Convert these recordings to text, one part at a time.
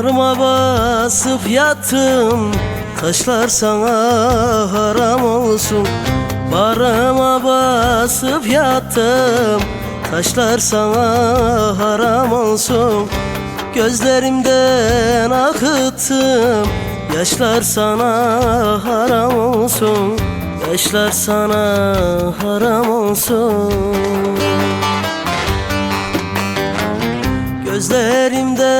Bağrıma basıp yattım. Taşlar sana haram olsun. Bağrıma basıp yattım. Taşlar sana haram olsun. Gözlerimden akıttım. Yaşlar sana haram olsun. Yaşlar sana haram olsun. Gözlerimden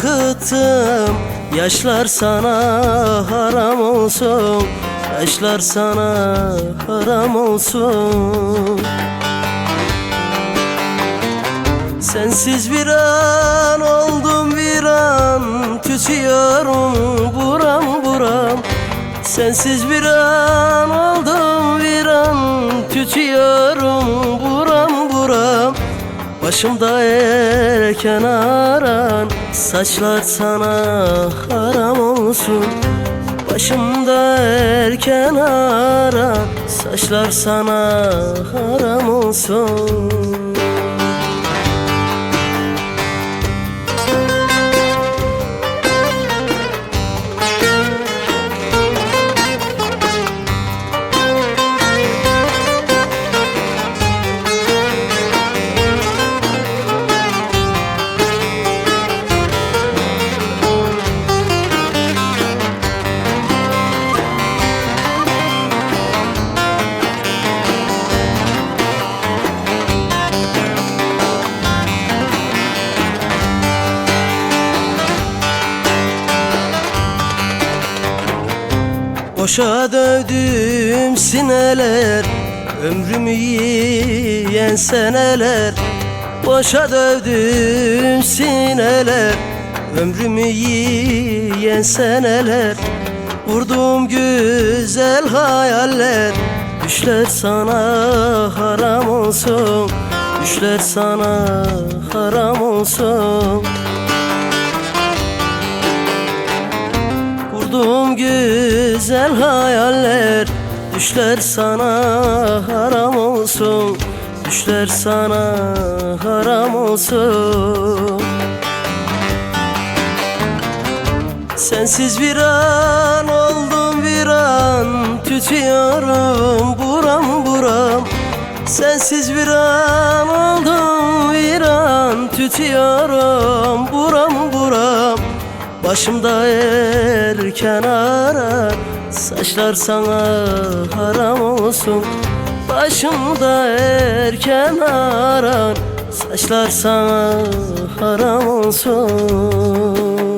akıttım Yaşlar sana haram olsun. Yaşlar sana haram olsun. Sensiz bir an oldum bir an Tütüyorum buram buram. Sensiz bir an oldum bir an Tütüyorum buram buram Başımda erken aran Saçlar sana haram olsun. Başımda erken aran Saçlar sana haram olsun Boşa dövdüm sineler Ömrümü yiyen seneler. Boşa dövdüm sineler Ömrümü yiyen seneler. Vurdum güzel hayaller Düşler sana haram olsun. Düşler sana haram olsun. Kurdum güzel hayaller. Düşler sana haram olsun. Düşler sana haram olsun. Sensiz bir an oldum bir an. Tütüyorum buram buram. Sensiz bir an oldum bir an. Tütüyorum buram buram Başımda erken arar Saçlar sana haram olsun. Başımda erken arar Saçlar sana haram olsun